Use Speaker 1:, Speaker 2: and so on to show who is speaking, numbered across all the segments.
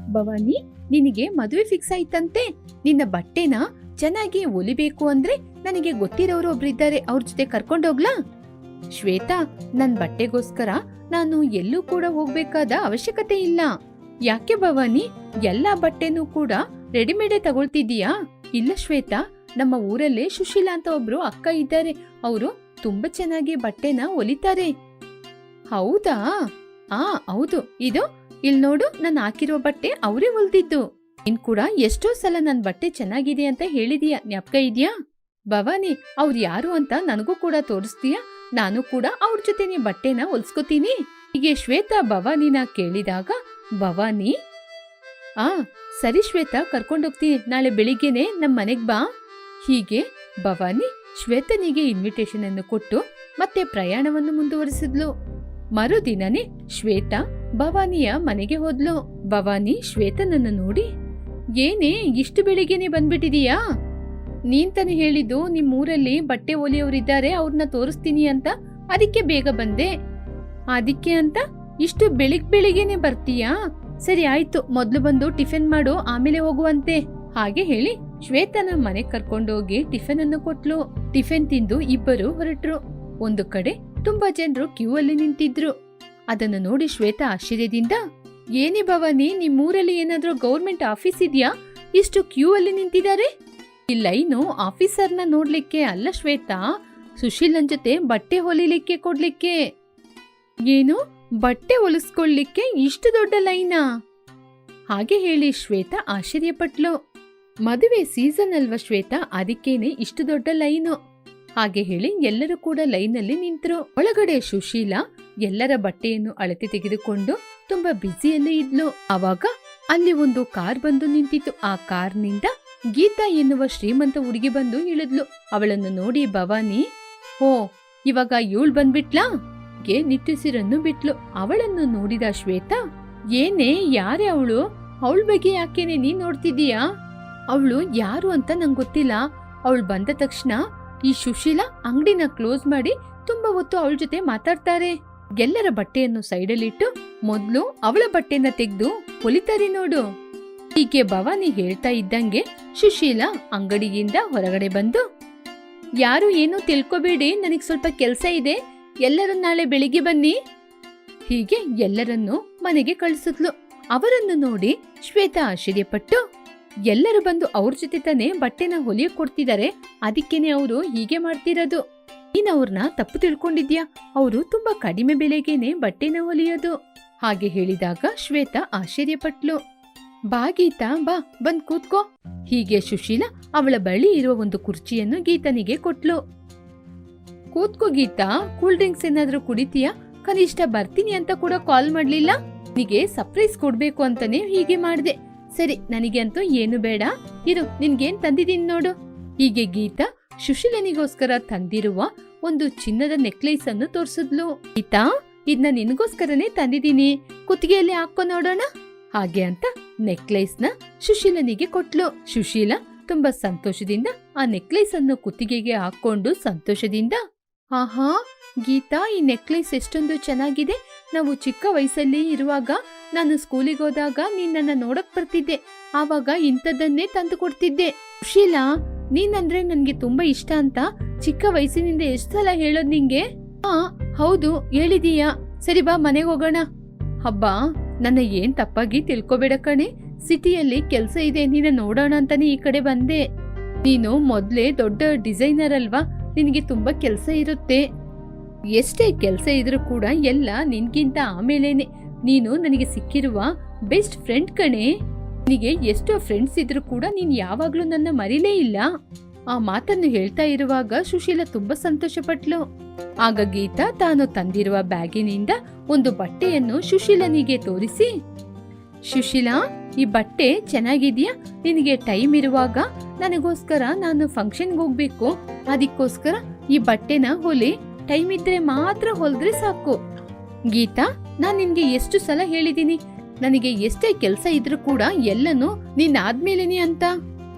Speaker 1: ಭವಾನಿ, ನಿನಗೆ ಮದುವೆ ಫಿಕ್ಸ್ ಆಯ್ತಂತೆ. ನಿನ್ನ ಬಟ್ಟೆನ ಚೆನ್ನಾಗಿ ಒಲಿಬೇಕು ಅಂದ್ರೆ ನನಗೆ ಗೊತ್ತಿರೋರು ಒಬ್ರಿದ್ದಾರೆ ಅವ್ರ ಜೊತೆ ಕರ್ಕೊಂಡೋಗ್ಲಾ ಶ್ವೇತಾ, ನನ್ ಬಟ್ಟೆಗೋಸ್ಕರ ನಾನು ಎಲ್ಲೂ ಕೂಡ ಹೋಗ್ಬೇಕಾದ ಅವಶ್ಯಕತೆ ಇಲ್ಲ. ಯಾಕೆ ಭವಾನಿ, ಎಲ್ಲಾ ಬಟ್ಟೆನೂ ಕೂಡ ರೆಡಿಮೇಡೇ ತಗೊಳ್ತಿದೀಯಾ ಇಲ್ಲ ಶ್ವೇತಾ, ನಮ್ಮ ಊರಲ್ಲೇ ಸುಶೀಲಾ ಅಂತ ಒಬ್ರು ಅಕ್ಕ ಇದ್ದಾರೆ, ಅವರು ತುಂಬಾ ಚೆನ್ನಾಗಿ ಬಟ್ಟೆನ ಒಲಿತಾರೆ. ಹೌದಾ? ಆ, ಹೌದು. ಇದು ಇಲ್ ನೋಡು, ನಾನು ಹಾಕಿರೋ ಬಟ್ಟೆ ಅವರೇ ಹೊಲ್ದಿದ್ದು. ನೀನ್ ಕೂಡ ಎಷ್ಟೋ ಸಲ ನನ್ ಬಟ್ಟೆ ಚೆನ್ನಾಗಿದೆ ಅಂತ ಹೇಳಿದೀಯ, ಜ್ಞಾಪಕ ಇದ್ಯಾ? ಭವಾನಿ, ಅವ್ರು ಯಾರು ಅಂತ ನನಗೂ ಕೂಡ ತೋರಿಸ್ತೀಯಾ? ನಾನು ಕೂಡ ಅವ್ರ ಜೊತೆ ನೀ ಬಟ್ಟೆನ ಹೊಲ್ಸ್ಕೊತೀನಿ. ಹೀಗೆ ಶ್ವೇತಾ ಭವಾನಿನ ಕೇಳಿದಾಗ, ಭವಾನಿ? ಆ, ಸರಿ ಶ್ವೇತಾ ಕರ್ಕೊಂಡೋಗ್ತೀನಿ ನಾಳೆ ಬೆಳಿಗ್ಗೆನೆ ನಮ್ ಮನೆಗ್ ಬಾ. ಹೀಗೆ ಭವಾನಿ ಶ್ವೇತನಿಗೆ ಇನ್ವಿಟೇಷನ್ ಅನ್ನು ಕೊಟ್ಟು ಮತ್ತೆ ಪ್ರಯಾಣವನ್ನು ಮುಂದುವರಿಸಿದ್ಲು. ಮರುದಿನನೇ ಶ್ವೇತಾ ಭವಾನಿಯ ಮನೆಗೆ ಹೋದ್ಲು. ಭವಾನಿ ಶ್ವೇತನನ್ನು ನೋಡಿ, ಏನೇ ಇಷ್ಟು ಬೆಳಿಗ್ಗೆನೆ ಬಂದ್ಬಿಟ್ಟಿದೀಯಾ? ನೀನ್ ತಾನೇ ಹೇಳಿದ್ದು ನಿಮ್ ಊರಲ್ಲಿ ಬಟ್ಟೆ ಒಲೆಯವರಿದ್ದಾರೆ ಅವ್ರನ್ನ ತೋರಿಸ್ತೀನಿ ಅಂತ. ಅದಕ್ಕೆ ಬೇಗ ಬಂದೆ. ಅದಕ್ಕೆ ಅಂತ? ಇಷ್ಟು ಬೆಳಿಗ್ ಬೆಳಿಗ್ಗೆನೆ ಬರ್ತೀಯಾ? ಸರಿ ಆಯ್ತು, ಮೊದ್ಲು ಬಂದು ಟಿಫಿನ್ ಮಾಡು, ಆಮೇಲೆ ಹೋಗುವಂತೆ. ಹಾಗೆ ಹೇಳಿ ಶ್ವೇತನ ಮನೆ ಕರ್ಕೊಂಡೋಗಿ ಟಿಫಿನ್ ಅನ್ನು ಕೊಟ್ಲು. ಟಿಫಿನ್ ತಿಂದು ಇಬ್ಬರು ಹೊರಟ್ರು. ಒಂದು ಕಡೆ ತುಂಬಾ ಜನರು ಕ್ಯೂ ಅಲ್ಲಿ ನಿಂತಿದ್ರು. ಅದನ್ನು ನೋಡಿ ಶ್ವೇತಾ ಆಶ್ಚರ್ಯದಿಂದ, ಏನೇ ಭವಾನಿ ನಿಮ್ಮೂರಲ್ಲಿ ಏನಾದ್ರೂ ಗೌರ್ಮೆಂಟ್ ಆಫೀಸ್ ಇದೆಯಾ? ಇಷ್ಟು ಕ್ಯೂ ಅಲ್ಲಿ ನಿಂತಿದ್ದಾರೆ? ಈ ಲೈನು ಆಫೀಸರ್ನ ನೋಡ್ಲಿಕ್ಕೆ ಅಲ್ಲ ಶ್ವೇತಾ. ಸುಶೀಲನ್ ಜೊತೆ ಬಟ್ಟೆ ಹೊಲಿಲಿಕ್ಕೆ ಕೊಡ್ಲಿಕ್ಕೆ. ಏನು? ಬಟ್ಟೆ ಹೊಲಿಸ್ಕೊಳ್ಲಿಕ್ಕೆ ಇಷ್ಟು ದೊಡ್ಡ ಲೈನಾ? ಹಾಗೆ ಹೇಳಿ ಶ್ವೇತಾ ಆಶ್ಚರ್ಯಪಟ್ಲು. ಮದುವೆ ಸೀಸನ್ ಅಲ್ವಾ ಶ್ವೇತಾ? ಅದಕ್ಕೇನೆ ಇಷ್ಟು ದೊಡ್ಡ ಲೈನು. ಹಾಗೆ ಹೇಳಿ ಎಲ್ಲರೂ ಕೂಡ ಲೈನಲ್ಲಿ ನಿಂತರು. ಒಳಗಡೆ ಸುಶೀಲಾ ಎಲ್ಲರ ಬಟ್ಟೆಯನ್ನು ಅಳತೆ ತೆಗೆದುಕೊಂಡು ತುಂಬಾ ಬ್ಯುಸಿಯಲ್ಲಿ ಇದ್ಲು. ಅವಾಗ ಅಲ್ಲಿ ಒಂದು ಕಾರ್ ಬಂದು ನಿಂತಿತ್ತು. ಆ ಕಾರ್ನಿಂದ ಗೀತಾ ಎನ್ನುವ ಶ್ರೀಮಂತ ಹುಡುಗಿ ಬಂದು ಇಳಿದ್ಲು. ಅವಳನ್ನು ನೋಡಿ ಭವಾನಿ, ಓ, ಇವಾಗ ಇವಳು ಬಂದ್ಬಿಟ್ಲಾ? ಗೆ ನಿಟ್ಟುಸಿರನ್ನು ಬಿಟ್ಲು. ಅವಳನ್ನು ನೋಡಿದ ಶ್ವೇತಾ, ಏನೇ, ಯಾರೇ ಅವಳು? ಅವಳ ಬಗ್ಗೆ ಯಾಕೆನೆ ನೀ ನೋಡ್ತಿದೀಯಾ ಅವಳು ಯಾರು ಅಂತ ನಂಗೆ ಗೊತ್ತಿಲ್ಲ. ಅವಳು ಬಂದ ತಕ್ಷಣ ಈ ಸುಶೀಲಾ ಅಂಗಡಿನ ಕ್ಲೋಸ್ ಮಾಡಿ ತುಂಬಾ ಹೊತ್ತು ಅವಳ ಜೊತೆ ಮಾತಾಡ್ತಾರೆ. ಎಲ್ಲರ ಬಟ್ಟೆಯನ್ನು ಸೈಡಲ್ಲಿಟ್ಟು ಮೊದ್ಲು ಅವಳ ಬಟ್ಟೆನ ತೆಗೆದು ಹೊಲಿತಾರೆ ನೋಡು. ಹೀಗೆ ಭವಾನಿ ಹೇಳ್ತಾ ಇದ್ದಂಗೆ ಸುಶೀಲಾ ಅಂಗಡಿಯಿಂದ ಹೊರಗಡೆ ಬಂದು, ಯಾರು ಏನು ತಿಳ್ಕೊಬೇಡಿ, ನನಗ್ ಸ್ವಲ್ಪ ಕೆಲ್ಸ ಇದೆ. ಎಲ್ಲರೂ ನಾಳೆ ಬೆಳಿಗ್ಗೆ ಬನ್ನಿ. ಹೀಗೆ ಎಲ್ಲರನ್ನೂ ಮನೆಗೆ ಕಳಿಸಿದ್ಲು. ಅವರನ್ನು ನೋಡಿ ಶ್ವೇತಾ ಆಶ್ಚರ್ಯಪಟ್ಟು ಎಲ್ಲರೂ ಬಂದು ಅವ್ರ ಜೊತೆ ತಾನೇ ಬಟ್ಟೆನ ಹೊಲಿಯಕ್ ಕೊಡ್ತಿದ್ದಾರೆ ಅದಕ್ಕೇನೆ ಅವರು ಹೀಗೆ ಮಾಡ್ತಿರೋದು. ನೀನ್ ಅವ್ರನ್ನ ತಪ್ಪು ತಿಳ್ಕೊಂಡಿದ್ಯಾ? ಅವರು ತುಂಬಾ ಕಡಿಮೆ ಬೆಲೆಗೇನೆ ಬಟ್ಟೆನ ಹೊಲಿಯೋದು. ಹಾಗೆ ಹೇಳಿದಾಗ ಶ್ವೇತಾ ಆಶ್ಚರ್ಯಪಟ್ಲು. ಬಾ ಗೀತಾ ಬಾ, ಬಂದ್ ಕೂತ್ಕೋ. ಹೀಗೆ ಸುಶೀಲ ಅವಳ ಬಳಿ ಇರುವ ಒಂದು ಕುರ್ಚಿಯನ್ನು ಗೀತನಿಗೆ ಕೊಟ್ಲು. ಕೂತ್ಕೋ ಗೀತಾ, ಕೂಲ್ ಡ್ರಿಂಕ್ಸ್ ಏನಾದ್ರೂ ಕುಡಿತೀಯಾ? ಕನಿಷ್ಠ ಬರ್ತೀನಿ ಅಂತ ಕೂಡ ಕಾಲ್ ಮಾಡ್ಲಿಲ್ಲ. ನಿಗೆ ಸರ್ಪ್ರೈಸ್ ಕೊಡ್ಬೇಕು ಅಂತಾನೆ ಹೀಗೆ ಮಾಡ್ದೆ. ಸರಿ ನನಗೆ ಅಂತೂ ಏನು ಬೇಡ. ಇರು ನಿನ್ಗೇನ್ ತಂದಿದ್ದೀನಿ ನೋಡು. ಹೀಗೆ ಗೀತಾ ಸುಶೀಲನಿಗೋಸ್ಕರ ತಂದಿರುವ ಒಂದು ಚಿನ್ನದ ನೆಕ್ಲೇಸ್ ಅನ್ನು ತೋರಿಸಿದ್ಲು. ಗೀತಾ ಇದನ್ನ ನಿನಗೋಸ್ಕರನೇ ತಂದಿದ್ದೀನಿ. ಕುತ್ತಿಗೆಯಲ್ಲಿ ಹಾಕೋ ನೋಡೋಣ. ಹಾಗೆ ಅಂತ ನೆಕ್ಲೇಸ್ನ ಸುಶೀಲನಿಗೆ ಕೊಟ್ಲು. ಸುಶೀಲ ತುಂಬಾ ಸಂತೋಷದಿಂದ ಆ ನೆಕ್ಲೇಸ್ ಅನ್ನು ಕುತ್ತಿಗೆಗೆ ಹಾಕೊಂಡು ಸಂತೋಷದಿಂದ, ಆಹಾ, ಗೀತಾ, ಈ ನೆಕ್ಲೇಸ್ ಎಷ್ಟೊಂದು ಚೆನ್ನಾಗಿದೆ. ನಾವು ಚಿಕ್ಕ ವಯಸ್ಸಲ್ಲಿ ಇರುವಾಗ ನಾನು ಸ್ಕೂಲಿಗೆ ಹೋದಾಗ ನಿನ್ನನ್ನ ನೋಡಕ್ ಬರ್ತಿದ್ದೆ. ಆವಾಗ ಇಂಥದ್ದನ್ನೇ ತಂದು ಕೊಡ್ತಿದ್ದೆ. ಶೀಲಾ ನೀನಂದ್ರೆ ನನ್ಗೆ ತುಂಬಾ ಇಷ್ಟ ಅಂತ ಚಿಕ್ಕ ವಯಸ್ಸಿನಿಂದ ಎಷ್ಟು ಸಲ ಹೇಳೋದ್ ನಿಂಗೆ? ಹಾ ಹೌದು, ಹೇಳಿದೀಯಾ. ಸರಿ ಬಾ, ಮನೆಗೆ ಹೋಗೋಣ. ಹಬ್ಬ ನನ್ನ ಏನ್ ತಪ್ಪಾಗಿ ತಿಳ್ಕೊಬೇಡ ಕಣೆ. ಸಿಟಿಯಲ್ಲಿ ಕೆಲ್ಸ ಇದೆ, ನೀನ ನೋಡೋಣ ಅಂತಾನೆ ಈ ಕಡೆ ಬಂದೆ. ನೀನು ಮೊದ್ಲೇ ದೊಡ್ಡ ಡಿಸೈನರ್ ಅಲ್ವಾ? ನಿನಗೆ ತುಂಬಾ ಕೆಲ್ಸ ಇರುತ್ತೆ. ಎಷ್ಟೇ ಕೆಲಸ ಇದ್ರೂ ಕೂಡ ಎಲ್ಲ ನಿನ್ಗಿಂತ ಆಮೇಲೇನೆ. ನೀನು ನನಗೆ ಸಿಕ್ಕಿರುವ ಬೆಸ್ಟ್ ಫ್ರೆಂಡ್ ಕಣೆ. ನಿನಗೆ ಎಷ್ಟೋ ಫ್ರೆಂಡ್ಸ್ ಇದ್ರೂ ಕೂಡ ನೀನು ಯಾವಾಗ್ಲೂ ನನ್ನ ಮರಿಲೇ ಇಲ್ಲ. ಆ ಮಾತನ್ನು ಹೇಳ್ತಾ ಇರುವಾಗ ಸುಶೀಲ ತುಂಬಾ ಸಂತೋಷಪಟ್ಲು. ಆಗ ಗೀತಾ ತಾನು ತಂದಿರುವ ಬ್ಯಾಗಿನಿಂದ ಒಂದು ಬಟ್ಟೆಯನ್ನು ಸುಶೀಲನಿಗೆ ತೋರಿಸಿ. ಸುಶೀಲಾ, ಈ ಬಟ್ಟೆ ಚೆನ್ನಾಗಿದ್ಯಾ? ನಿನಗೆ ಟೈಮ್ ಇರುವಾಗ ನನಗೋಸ್ಕರ ನಾನು ಫಂಕ್ಷನ್ಗೆ ಹೋಗ್ಬೇಕು. ಅದಕ್ಕೋಸ್ಕರ ಈ ಬಟ್ಟೆನ ಹೊಲಿ. ಟೈಮ್ ಇದ್ರೆ ಮಾತ್ರ ಹೊಲ್ದ್ರೆ ಸಾಕು. ಗೀತಾ, ನಾನ್ ನಿನ್ಗೆ ಎಷ್ಟು ಸಲ ಹೇಳಿದೀನಿ. ನನಗೆ ಎಷ್ಟೇ ಕೆಲಸ ಇದ್ರೂ ಕೂಡ ಎಲ್ಲನೂ ನೀನ್ ಆದ್ಮೇಲೇನೆ ಅಂತ.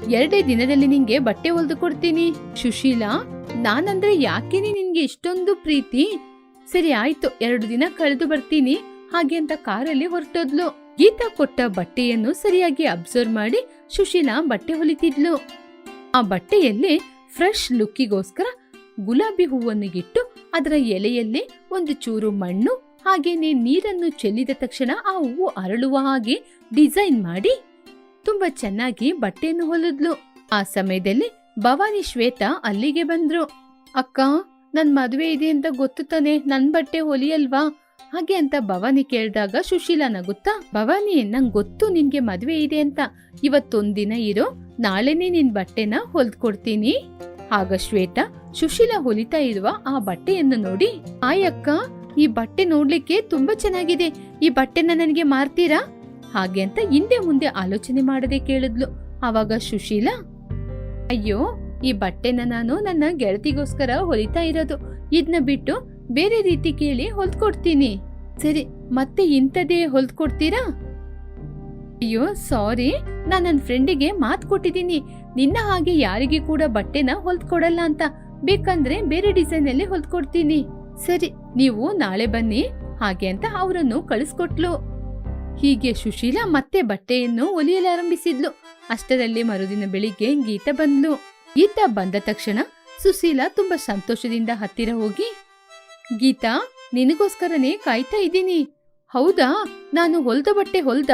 Speaker 1: ಎರಡೇ ದಿನದಲ್ಲಿ ನಿಂಗೆ ಬಟ್ಟೆ ಹೊಲ್ದು ಕೊಡ್ತೀನಿ. ಸುಶೀಲಾ, ನಾನಂದ್ರೆ ಯಾಕೇನೆ ನಿನ್ಗೆ ಇಷ್ಟೊಂದು ಪ್ರೀತಿ? ಸರಿ ಆಯ್ತು, ಎರಡು ದಿನ ಕಳೆದು ಬರ್ತೀನಿ. ಹಾಗೆ ಅಂತ ಕಾರಲ್ಲಿ ಹೊರಟೋದ್ಲು. ಗೀತಾ ಕೊಟ್ಟ ಬಟ್ಟೆಯನ್ನು ಸರಿಯಾಗಿ ಅಬ್ಸರ್ವ್ ಮಾಡಿ ಸುಶೀಲಾ ಬಟ್ಟೆ ಹೊಲಿತಿದ್ಲು. ಆ ಬಟ್ಟೆಯಲ್ಲಿ ಫ್ರೆಶ್ ಲುಕ್ಕಿಗೋಸ್ಕರ ಗುಲಾಬಿ ಹೂವನ್ನು ಇಟ್ಟು ಅದರ ಎಲೆಯಲ್ಲಿ ಒಂದು ಚೂರು ಮಣ್ಣು, ಹಾಗೇನೆ ನೀರನ್ನು ಚೆಲ್ಲಿದ ತಕ್ಷಣ ಆ ಹೂವು ಅರಳುವ ಹಾಗೆ ಡಿಸೈನ್ ಮಾಡಿ ತುಂಬಾ ಚೆನ್ನಾಗಿ ಬಟ್ಟೆಯನ್ನು ಹೊಲಿದ್ಲು. ಆ ಸಮಯದಲ್ಲಿ ಭವಾನಿ ಶ್ವೇತಾ ಅಲ್ಲಿಗೆ ಬಂದ್ರು. ಅಕ್ಕ, ನನ್ ಮದುವೆ ಇದೆ ಅಂತ ಗೊತ್ತು ತಾನೆ, ನನ್ ಬಟ್ಟೆ ಹೊಲಿಯಲ್ವಾ? ಹಾಗೆ ಅಂತ ಭವಾನಿ ಕೇಳಿದಾಗ ಸುಶೀಲಾ ನಗುತ್ತಾ, ಭವಾನಿ, ನಂಗೆ ಗೊತ್ತು ನಿನ್ಗೆ ಮದುವೆ ಇದೆ ಅಂತ. ಇವತ್ತೊಂದಿನ ಇರೋ ನಾಳೆನೇ ನಿನ್ ಬಟ್ಟೆನ ಹೊಲ್ದ್ಕೊಡ್ತೀನಿ. ಆಗ ಶ್ವೇತ, ಸುಶೀಲ ಹೊಲಿತಾ ಇರುವ ಆ ಬಟ್ಟೆಯನ್ನು ನೋಡಿ, ಆಯಕ್ಕ, ಈ ಬಟ್ಟೆ ನೋಡ್ಲಿಕ್ಕೆ ತುಂಬಾ ಚೆನ್ನಾಗಿದೆ. ಈ ಬಟ್ಟೆನ ನನಗೆ ಮಾರ್ತೀರಾ? ಹಾಗೆ ಅಂತ ಹಿಂದೆ ಮುಂದೆ ಆಲೋಚನೆ ಮಾಡದೆ ಕೇಳಿದ್ಲು. ಆವಾಗ ಸುಶೀಲ, ಅಯ್ಯೋ, ಈ ಬಟ್ಟೆನ ನಾನು ನನ್ನ ಗೆಳತಿಗೋಸ್ಕರ ಹೊಲಿತಾ ಇರೋದು. ಇದನ್ನ ಬಿಟ್ಟು ಬೇರೆ ರೀತಿ ಕೇಳಿ ಹೊಲ್ದ್ಕೊಡ್ತೀನಿ. ಸರಿ, ಮತ್ತೆ ಇಂಥದೇ ಹೊಲ್ದ್ಕೊಡ್ತೀರಾ? ಅಯ್ಯೋ ಸಾರಿ ನಾನು ನನ್ನ ಫ್ರೆಂಡಿಗೆ ಮಾತು ಕೊಟ್ಟಿದ್ದೀನಿ. ನಿನ್ನ ಹಾಗೆ ಯಾರಿಗೆ ಕೂಡ ಬಟ್ಟೆನ ಹೊಲ್ದ್ಕೊಡಲ್ಲ ಅಂತ. ಬೇಕಂದ್ರೆ ಬೇರೆ ಡಿಸೈನ್ ಅಲ್ಲಿ ಹೊಲ್ದ್ಕೊಡ್ತೀನಿ ಸರಿ, ನೀವು ನಾಳೆ ಬನ್ನಿ. ಹಾಗೆ ಅಂತ ಅವರನ್ನು ಕಳಿಸ್ಕೊಟ್ಲು. ಹೀಗೆ ಸುಶೀಲಾ ಮತ್ತೆ ಬಟ್ಟೆಯನ್ನು ಹೊಲಿಯಲಾರಂಭಿಸಿದ್ಲು ಅಷ್ಟರಲ್ಲಿ ಮರುದಿನ ಬೆಳಿಗ್ಗೆ ಗೀತಾ ಬಂದ್ಲು. ಗೀತಾ ಬಂದ ತಕ್ಷಣ ಸುಶೀಲಾ ತುಂಬಾ ಸಂತೋಷದಿಂದ ಹತ್ತಿರ ಹೋಗಿ, ಗೀತಾ, ನಿನಗೋಸ್ಕರನೇ ಕಾಯ್ತಾ ಇದ್ದೀನಿ. ಹೌದಾ? ನಾನು ಹೊಲ್ದ ಬಟ್ಟೆ ಹೊಲ್ದ?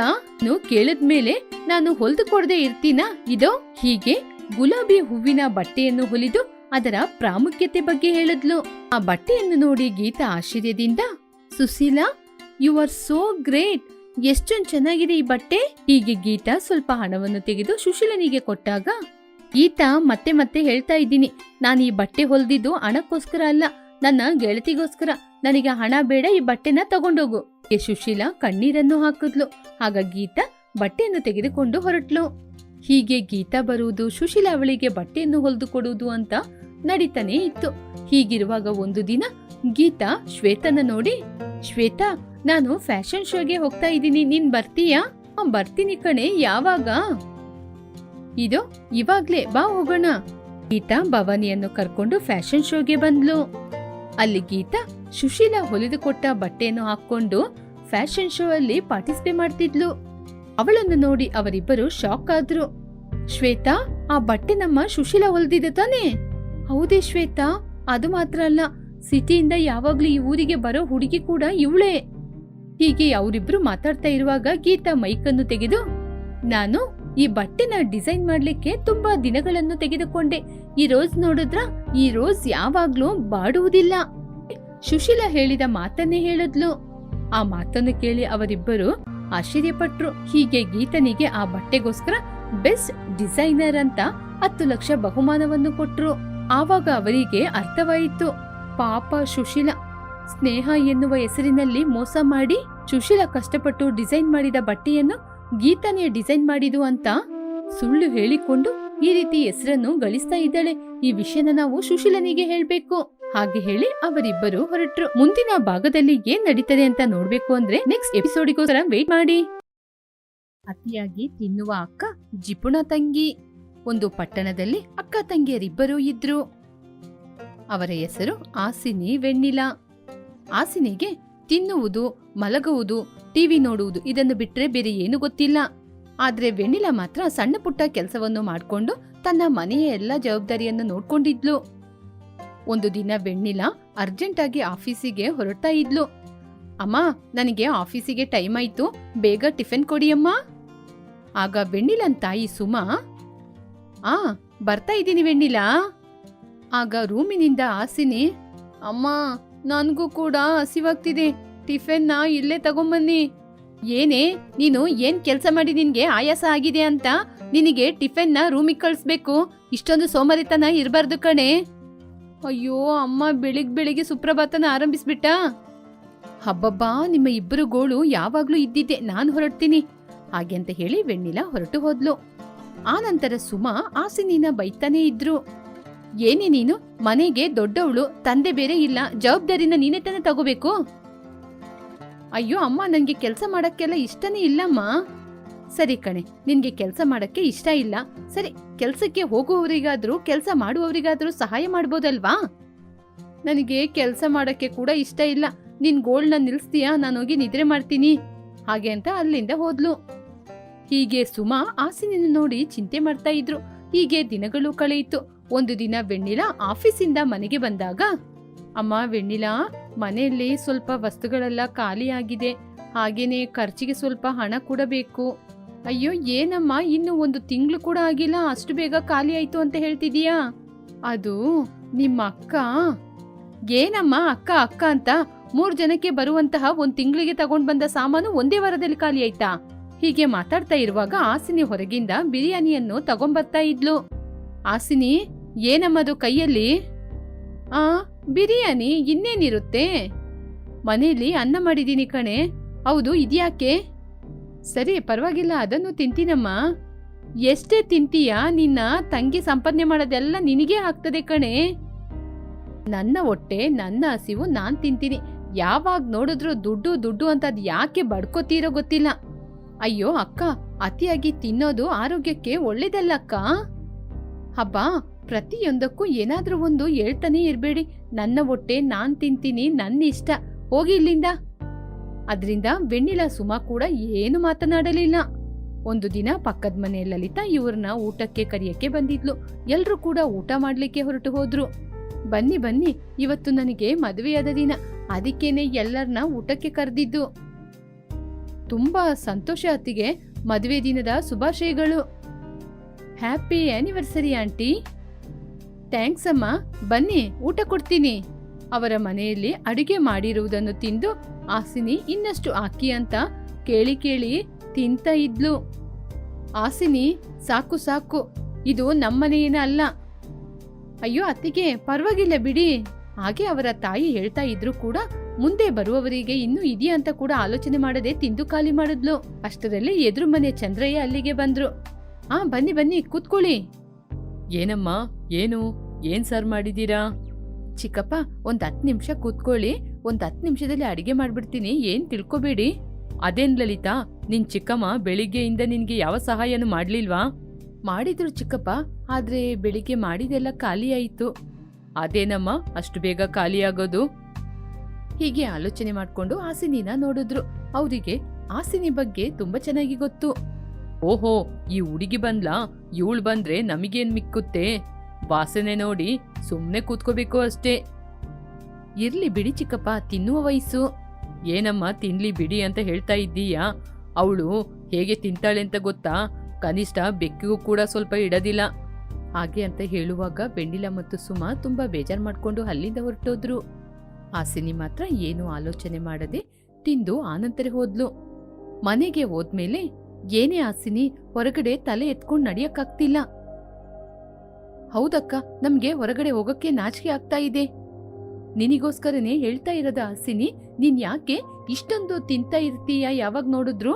Speaker 1: ಕೇಳಿದ್ಮೇಲೆ ನಾನು ಹೊಲ್ದು ಕೊಡದೆ ಇರ್ತೀನಾ? ಇದೋ, ಹೀಗೆ ಗುಲಾಬಿ ಹೂವಿನ ಬಟ್ಟೆಯನ್ನು ಹೊಲಿದು ಅದರ ಪ್ರಾಮುಖ್ಯತೆ ಬಗ್ಗೆ ಹೇಳಿದ್ಲು. ಆ ಬಟ್ಟೆಯನ್ನು ನೋಡಿ ಗೀತಾ ಆಶ್ಚರ್ಯದಿಂದ, Sushila you are so great ಎಷ್ಟೊಂದ್ ಚೆನ್ನಾಗಿದೆ ಈ ಬಟ್ಟೆ? ಹೀಗೆ ಗೀತಾ ಸ್ವಲ್ಪ ಹಣವನ್ನು ತೆಗೆದು ಸುಶೀಲನಿಗೆ ಕೊಟ್ಟಾಗ, ಗೀತಾ, ಮತ್ತೆ ಮತ್ತೆ ಹೇಳ್ತಾ ಇದ್ದೀನಿ. ನಾನು ಈ ಬಟ್ಟೆ ಹೊಲ್ದಿದ್ದು ಹಣಕ್ಕೋಸ್ಕರ ಅಲ್ಲ. ನನ್ನ ಗೆಳತಿಗೋಸ್ಕರ. ನನಗೆ ಹಣ ಬೇಡ, ಈ ಬಟ್ಟೆನ ತಗೊಂಡೋಗು. ಸುಶೀಲಾ ಕಣ್ಣೀರನ್ನು ಹಾಕಿದ್ಲು. ಆಗ ಗೀತಾ ಬಟ್ಟೆಯನ್ನು ತೆಗೆದುಕೊಂಡು ಹೊರಟ್ಲು. ಹೀಗೆ ಗೀತಾ ಬರುವುದು ಸುಶೀಲಾ ಅವಳಿಗೆ ಬಟ್ಟೆಯನ್ನು ಹೊಲಿದು ಕೊಡುವುದು ಅಂತ ನಡೀತಾನೆ ಇತ್ತು. ಹೀಗಿರುವಾಗ ಒಂದು ದಿನ ಗೀತಾ ಶ್ವೇತನ ನೋಡಿ ಶ್ವೇತಾ ನಾನು ಫ್ಯಾಷನ್ ಶೋಗೆ ಹೋಗ್ತಾ ಇದ್ದೀನಿ. ನೀನ್ ಬರ್ತೀಯಾ? "ಆ, ಬರ್ತೀನಿ ಕಣೆ. ಯಾವಾಗ? ಇದು ಇವಾಗ್ಲೇ. ಬಾ ಹೋಗೋಣ. ಗೀತಾ ಭವಾನಿಯನ್ನು ಕರ್ಕೊಂಡು ಫ್ಯಾಷನ್ ಶೋಗೆ ಬಂದ್ಲು. ಅಲ್ಲಿ ಗೀತಾ ಸುಶೀಲಾ ಹೊಲಿದು ಕೊಟ್ಟ ಬಟ್ಟೆಯನ್ನು ಹಾಕೊಂಡು ಫ್ಯಾಷನ್ ಶೋ ಅಲ್ಲಿ ಪಾರ್ಟಿಸಿಪೇಟ್ ಮಾಡ್ತಿದ್ಲು. ಅವಳನ್ನು ನೋಡಿ ಅವರಿಬ್ಬರು ಶಾಕ್ ಆದ್ರು. ಶ್ವೇತಾ, ಆ ಬಟ್ಟೆ ನಮ್ಮ ಸುಶೀಲ ಹೊಲ್ದಿದೆ ತಾನೇ? ಹೌದೇ ಶ್ವೇತಾ, ಅದು ಮಾತ್ರ ಅಲ್ಲ, ಸಿಟಿಯಿಂದ ಯಾವಾಗ್ಲೂ ಈ ಊರಿಗೆ ಬರೋ ಹುಡುಗಿ ಕೂಡ ಇವಳೇ. ಹೀಗೆ ಅವರಿಬ್ರು ಮಾತಾಡ್ತಾ ಇರುವಾಗ ಗೀತಾ ಮೈಕನ್ನು ತೆಗೆದು, ನಾನು ಈ ಬಟ್ಟೆನ ಡಿಸೈನ್ ಮಾಡ್ಲಿಕ್ಕೆ ತುಂಬಾ ದಿನಗಳನ್ನು ತೆಗೆದುಕೊಂಡೆ. ಈ ರೋಸ್ ನೋಡಿದ್ರ? ಈ ರೋಸ್ ಯಾವಾಗ್ಲೂ ಬಾಡುವುದಿಲ್ಲ. ಸುಶೀಲಾ ಹೇಳಿದ ಮಾತನ್ನೇ ಹೇಳಿದ್ಲು. ಆ ಮಾತನ್ನು ಕೇಳಿ ಅವರಿಬ್ಬರು ಆಶ್ಚರ್ಯಪಟ್ರು. ಹೀಗೆ ಗೀತನಿಗೆ ಆ ಬಟ್ಟೆಗೋಸ್ಕರ ಬೆಸ್ಟ್ ಡಿಸೈನರ್ ಅಂತ ಹತ್ತು ಲಕ್ಷ ಬಹುಮಾನವನ್ನು ಕೊಟ್ರು. ಆವಾಗ ಅವರಿಗೆ ಅರ್ಥವಾಯಿತು. ಪಾಪ ಸುಶೀಲ. ಸ್ನೇಹ ಎನ್ನುವ ಹೆಸರಿನಲ್ಲಿ ಮೋಸ ಮಾಡಿ ಸುಶೀಲ ಕಷ್ಟಪಟ್ಟು ಡಿಸೈನ್ ಮಾಡಿದ ಬಟ್ಟೆಯನ್ನು ಗೀತನೇ ಡಿಸೈನ್ ಮಾಡಿದು ಅಂತ ಸುಳ್ಳು ಹೇಳಿಕೊಂಡು ಈ ರೀತಿ ಹೆಸರನ್ನು ಗಳಿಸ್ತಾ ಇದ್ದಾಳೆ. ಈ ವಿಷಯನ ನಾವು ಸುಶೀಲನಿಗೆ ಹೇಳ್ಬೇಕು. ಹಾಗೆ ಹೇಳಿ ಅವರಿಬ್ಬರು ಹೊರಟ್ರು. ಮುಂದಿನ ಭಾಗದಲ್ಲಿ ಏನ್ ನಡೀತದೆ ಅಂತ ನೋಡ್ಬೇಕು ಅಂದ್ರೆ ನೆಕ್ಸ್ಟ್ ಎಪಿಸೋಡಿಗೋಸ್ಕರ ವೇಟ್ ಮಾಡಿ. ಅತಿಯಾಗಿ ತಿನ್ನುವ ಅಕ್ಕ ಜಿಪುಣ ತಂಗಿ. ಒಂದು ಪಟ್ಟಣದಲ್ಲಿ ಅಕ್ಕ ತಂಗಿಯರಿಬ್ಬರೂ ಇದ್ರು. ಅವರ ಹೆಸರು ಆಸಿನಿ ವೆಣ್ಣಿಲ. ಆಸಿನಿಗೆ ತಿನ್ನುವುದು, ಮಲಗುವುದು ಟಿವಿ ನೋಡುವುದು ಇದನ್ನು ಬಿಟ್ಟರೆ ಬೇರೆ ಏನು ಗೊತ್ತಿಲ್ಲ. ಆದ್ರೆ ವೆಣ್ಣಿಲ ಮಾತ್ರ ಸಣ್ಣ ಪುಟ್ಟ ಕೆಲಸವನ್ನು ಮಾಡಿಕೊಂಡು ತನ್ನ ಮನೆಯ ಎಲ್ಲ ಜವಾಬ್ದಾರಿಯನ್ನು ನೋಡ್ಕೊಂಡಿದ್ಲು. ಒಂದು ದಿನ ಬೆಣ್ಣಿಲ ಅರ್ಜೆಂಟ್ ಆಗಿ ಆಫೀಸಿಗೆ ಹೊರಡ್ತಾ ಇದ್ಲು. ಅಮ್ಮ, ನನಗೆ ಆಫೀಸಿಗೆ ಟೈಮ್ ಆಯ್ತು. ಬೇಗ ಟಿಫಿನ್ ಕೊಡಿ ಅಮ್ಮ ಆಗ ಬೆಣ್ಣಿಲನ್ ತಾಯಿ ಸುಮಾ, ಆ, ಬರ್ತಾ ಇದ್ದೀನಿ ಬೆಣ್ಣಿಲ ಆಗ ರೂಮಿನಿಂದ ಆಸಿನಿ, ಅಮ್ಮ, ನನಗೂ ಕೂಡ ಹಸಿವಾಗ್ತಿದೆ. ಟಿಫಿನ್ನ ಇಲ್ಲೇ ತಗೊಂಬನ್ನಿ. ಏನೇ, ನೀನು ಏನ್ ಕೆಲಸ ಮಾಡಿ ನಿನ್ಗೆ ಆಯಾಸ ಆಗಿದೆ ಅಂತ? ನಿನಗೆ ಟಿಫಿನ್ನ ರೂಮಿಗೆ ಕಳಿಸ್ಬೇಕು. ಇಷ್ಟೊಂದು ಸೋಮಾರಿತನ ಇರಬಾರ್ದು ಕಣೆ. ಅಯ್ಯೋ, ಅಮ್ಮ ಬೆಳಿಗ್ ಬೆಳಿಗ್ಗೆ ಸುಪ್ರಭಾತನ ಆರಂಭಿಸ್ಬಿಟ್ಟ? ಹಬ್ಬಬ್ಬಾ ನಿಮ್ಮ ಇಬ್ಬರು ಗೋಳು ಯಾವಾಗ್ಲೂ ಇದ್ದಿದ್ದೆ, ನಾನು ಹೊರಡ್ತೀನಿ. ಹಾಗೆ ಅಂತ ಹೇಳಿ ವೆಣ್ಣಿಲ ಹೊರಟು ಹೋದ್ಲು. ಆ ನಂತರ ಸುಮಾ ಆಸಿನಿನ ಬೈತಾನೇ ಇದ್ರು. ಏನೇ ನೀನು, ಮನೆಗೆ ದೊಡ್ಡವಳು, ತಂದೆ ಬೇರೆ ಇಲ್ಲ, ಜವಾಬ್ದಾರಿನ ನೀನೇ ತಾನೇ ತಗೋಬೇಕು? ಅಯ್ಯೋ, ಅಮ್ಮ ನನಗೆ ಕೆಲಸ ಮಾಡಕ್ಕೆಲ್ಲ ಇಷ್ಟನೇ ಇಲ್ಲಮ್ಮ. ಸರಿ ಕಣೆ, ನಿನ್ಗೆ ಕೆಲಸ ಮಾಡಕ್ಕೆ ಇಷ್ಟ ಇಲ್ಲ. ಸರಿ, ಕೆಲ್ಸಕ್ಕೆ ಹೋಗುವವರಿಗಾದ್ರೂ, ಕೆಲಸ ಮಾಡುವವರಿಗಾದ್ರೂ ಸಹಾಯ ಮಾಡ್ಬೋದಲ್ವಾ? ನನಗೆ ಕೆಲಸ ಮಾಡಕ್ಕೆ ಕೂಡ ಇಷ್ಟ ಇಲ್ಲ. ನಿನ್ ಗೋಲ್ನ ನಿಲ್ಸ್ತೀಯಾ? ನಾನು ಹೋಗಿ ನಿದ್ರೆ ಮಾಡ್ತೀನಿ. ಹಾಗೆ ಅಂತ ಅಲ್ಲಿಂದ ಹೋದ್ಲು. ಹೀಗೆ ಸುಮಾ ಆಸಿನಿನ ನೋಡಿ ಚಿಂತೆ ಮಾಡ್ತಾ ಇದ್ರು. ಹೀಗೆ ದಿನಗಳು ಕಳೆಯಿತು. ಒಂದು ದಿನ ವೆಣ್ಣಿಲಾ ಆಫೀಸಿಂದ ಮನೆಗೆ ಬಂದಾಗ, ಅಮ್ಮ, ವೆಣ್ಣಿಲಾ, ಮನೆಯಲ್ಲಿ ಸ್ವಲ್ಪ ವಸ್ತುಗಳೆಲ್ಲ ಖಾಲಿಯಾಗಿದೆ. ಹಾಗೇನೆ ಖರ್ಚಿಗೆ ಸ್ವಲ್ಪ ಹಣ ಕೂಡ ಬೇಕು ಅಯ್ಯೋ, ಏನಮ್ಮ? ಇನ್ನು ಒಂದು ತಿಂಗಳು ಕೂಡ ಆಗಿಲ್ಲ. ಅಷ್ಟು ಬೇಗ ಖಾಲಿ ಆಯ್ತು ಅಂತ ಹೇಳ್ತಿದೀಯಾ? ಅದು ನಿಮ್ಮ ಅಕ್ಕ. ಏನಮ್ಮ? ಅಕ್ಕ ಅಕ್ಕ ಅಂತ ಮೂರು ಜನಕ್ಕೆ ಬರುವಂತಹ ಒಂದು ತಿಂಗಳಿಗೆ ತಗೊಂಡ್ ಬಂದ ಸಾಮಾನು ಒಂದೇ ವಾರದಲ್ಲಿ ಖಾಲಿ ಆಯ್ತಾ? ಹೀಗೆ ಮಾತಾಡ್ತಾ ಇರುವಾಗ ಆಸಿನಿ ಹೊರಗಿಂದ ಬಿರಿಯಾನಿಯನ್ನು ತಗೊಂಬರ್ತಾ ಇದ್ಲು. ಆಸಿನಿ ಏನಮ್ಮದು ಕೈಯಲ್ಲಿ? ಆ, ಬಿರಿಯಾನಿ ಇನ್ನೇನಿರುತ್ತೆ? ಮನೆಯಲ್ಲಿ ಅನ್ನ ಮಾಡಿದೀನಿ ಕಣೆ. ಹೌದು, ಇದ್ಯಾಕೆ? ಸರಿ, ಪರವಾಗಿಲ್ಲ, ಅದನ್ನು ತಿಂತೀನಮ್ಮ. ಎಷ್ಟೇ ತಿಂತೀಯ, ನಿನ್ನ ತಂಗಿ ಸಂಪಾದನೆ ಮಾಡೋದೆಲ್ಲ ನಿನಗೇ ಆಗ್ತದೆ ಕಣೆ. ನನ್ನ ಹೊಟ್ಟೆ, ನನ್ನ ಹಸಿವು ನಾನು ತಿಂತೀನಿ. ಯಾವಾಗ ನೋಡಿದ್ರು ದುಡ್ಡು ದುಡ್ಡು ಅಂತ ಅದು ಯಾಕೆ ಬಡ್ಕೋತೀರೋ ಗೊತ್ತಿಲ್ಲ. ಅಯ್ಯೋ, ಅಕ್ಕ, ಅತಿಯಾಗಿ ತಿನ್ನೋದು ಆರೋಗ್ಯಕ್ಕೆ ಒಳ್ಳೇದಲ್ಲಕ್ಕ. ಹಬ್ಬ, ಪ್ರತಿಯೊಂದಕ್ಕೂ ಏನಾದರೂ ಒಂದು ಹೇಳ್ತಾನೆ ಇರಬೇಡಿ. ನನ್ನ ಹೊಟ್ಟೆ ನಾನು ತಿಂತೀನಿ ನನ್ನ ಇಷ್ಟ ಹೋಗಿ ಇಲ್ಲಿಂದ. ಅದ್ರಿಂದ ವೆಣ್ಣಿಲ ಸುಮಾ ಕೂಡ ಏನು ಮಾತನಾಡಲಿಲ್ಲ. ಒಂದು ದಿನ ಪಕ್ಕದ ಮನೆ ಲಲಿತಾ ಇವ್ರನ್ನ ಊಟಕ್ಕೆ ಕರಿಯಕ್ಕೆ ಬಂದಿದ್ಲು. ಎಲ್ರೂ ಕೂಡ ಊಟ ಮಾಡ್ಲಿಕ್ಕೆ ಹೊರಟು ಹೋದ್ರು. ಬನ್ನಿ ಬನ್ನಿ, ಇವತ್ತು ನನಗೆ ಮದುವೆಯಾದ ದಿನ. ಅದಕ್ಕೇನೆ ಎಲ್ಲರನ್ನ ಊಟಕ್ಕೆ ಕರೆದಿದ್ದು. ತುಂಬಾ ಸಂತೋಷ ಅತ್ತಿಗೆ ಮದುವೆ ದಿನದ ಶುಭಾಶಯಗಳು. Happy anniversary aunty. ಥ್ಯಾಂಕ್ಸ್ ಅಮ್ಮ. ಬನ್ನಿ, ಊಟ ಕೊಡ್ತೀನಿ. ಅವರ ಮನೆಯಲ್ಲಿ ಅಡುಗೆ ಮಾಡಿರುವುದನ್ನು ತಿಂದು, ಆಸಿನಿ, ಇನ್ನಷ್ಟು ಹಾಕಿ ಅಂತ ಕೇಳಿ ಕೇಳಿ ತಿಂತ ಇದ್ಲು. ಆಸಿನಿ, ಸಾಕು ಸಾಕು. ಇದು ನಮ್ಮನೆಯೇನ ಅಲ್ಲ. ಅಯ್ಯೋ, ಅತ್ತಿಗೆ, ಪರವಾಗಿಲ್ಲ ಬಿಡಿ. ಹಾಗೆ ಅವರ ತಾಯಿ ಹೇಳ್ತಾ ಇದ್ರು ಕೂಡ ಮುಂದೆ ಬರುವವರಿಗೆ ಇನ್ನೂ ಇದೆಯಾ ಅಂತ ಕೂಡ ಆಲೋಚನೆ ಮಾಡದೆ ತಿಂದು ಖಾಲಿ ಮಾಡಿದ್ಲು. ಅಷ್ಟರಲ್ಲಿ ಎದುರು ಮನೆ ಚಂದ್ರಯ್ಯ ಅಲ್ಲಿಗೆ ಬಂದ್ರು. ಆ, ಬನ್ನಿ ಬನ್ನಿ, ಕೂತ್ಕೊಳ್ಳಿ.
Speaker 2: ಏನಮ್ಮ, ಏನು? ಏನ್ ಸರ್ ಮಾಡಿದೀರಾ
Speaker 1: ಚಿಕ್ಕಪ್ಪ, ಒಂದ್ ಹತ್ತು ನಿಮಿಷ ಕೂತ್ಕೊಳ್ಳಿ. ಒಂದ್ ಹತ್ತು ನಿಮಿಷದಲ್ಲಿ ಅಡಿಗೆ ಮಾಡ್ಬಿಡ್ತೀನಿ. ಏನ್ ತಿಳ್ಕೊಬೇಡಿ.
Speaker 2: ಅದೇನ್ ಲಲಿತಾ, ನಿನ್ ಚಿಕ್ಕಮ್ಮ ಬೆಳಿಗ್ಗೆಯಿಂದ ನಿನ್ಗೆ ಯಾವ ಸಹಾಯನೂ ಮಾಡ್ಲಿಲ್ವಾ?
Speaker 1: ಮಾಡಿದ್ರು ಚಿಕ್ಕಪ್ಪ, ಆದ್ರೆ ಬೆಳಿಗ್ಗೆ ಮಾಡಿದೆಲ್ಲ ಖಾಲಿ
Speaker 2: ಅದೇನಮ್ಮ, ಅಷ್ಟು ಬೇಗ ಖಾಲಿಯಾಗೋದು
Speaker 1: ಹೀಗೆ ಆಲೋಚನೆ ಮಾಡ್ಕೊಂಡು ಆಸಿನಿನ ನೋಡಿದ್ರು. ಅವರಿಗೆ ಆಸಿನಿ ಬಗ್ಗೆ ತುಂಬಾ ಚೆನ್ನಾಗಿ ಗೊತ್ತು.
Speaker 2: ಓಹೋ, ಈ ಹುಡುಗಿ ಬಂದ್ಲಾ? ಇವಳು ಬಂದ್ರೆ ನಮಗೇನ್ ಮಿಕ್ಕುತ್ತೆ? ವಾಸನೆ ನೋಡಿ ಸುಮ್ಮನೆ ಕೂತ್ಕೋಬೇಕು ಅಷ್ಟೇ.
Speaker 1: ಇರ್ಲಿ ಬಿಡಿ ಚಿಕ್ಕಪ್ಪ, ತಿನ್ನುವ ವಯಸ್ಸು.
Speaker 2: ಏನಮ್ಮ ತಿನ್ಲಿ ಬಿಡಿ ಅಂತ ಹೇಳ್ತಾ ಇದ್ದೀಯಾ? ಅವಳು ಹೇಗೆ ತಿಂತಾಳೆ ಅಂತ ಗೊತ್ತಾ? ಕನಿಷ್ಠ ಬೆಕ್ಕಿಗೂ ಕೂಡ ಸ್ವಲ್ಪ ಇಡದಿಲ್ಲ.
Speaker 1: ಹಾಗೆ ಅಂತ ಹೇಳುವಾಗ ಬೆಂಡಿಲ ಮತ್ತು ಸುಮಾ ತುಂಬಾ ಬೇಜಾರ್ ಮಾಡ್ಕೊಂಡು ಅಲ್ಲಿಂದ ಹೊರಟೋದ್ರು. ಆಸಿನಿ ಮಾತ್ರ ಏನು ಆಲೋಚನೆ ಮಾಡದೆ ತಿಂದು ಆನಂತರ ಹೋದ್ಲು. ಮನೆಗೆ ಹೋದ್ಮೇಲೆ ಏನೇ ಆಸಿನಿ ಹೊರಗಡೆ ತಲೆ ಎತ್ಕೊಂಡು ನಡಿಯಕ್ಕಾಗ್ತಿಲ್ಲ. ಹೌದಕ್ಕ, ನಮ್ಗೆ ಹೊರಗಡೆ ಹೋಗಕ್ಕೆ ನಾಚಿಕೆ ಆಗ್ತಾ ಇದೆ. ನಿನಿಗೋಸ್ಕರನೇ ಹೇಳ್ತಾ ಇರೋದ ಆಸಿನಿ ನೀನ್ ಯಾಕೆ ಇಷ್ಟೊಂದು ತಿಂತಾ ಇರ್ತೀಯ ಯಾವಾಗ ನೋಡಿದ್ರು?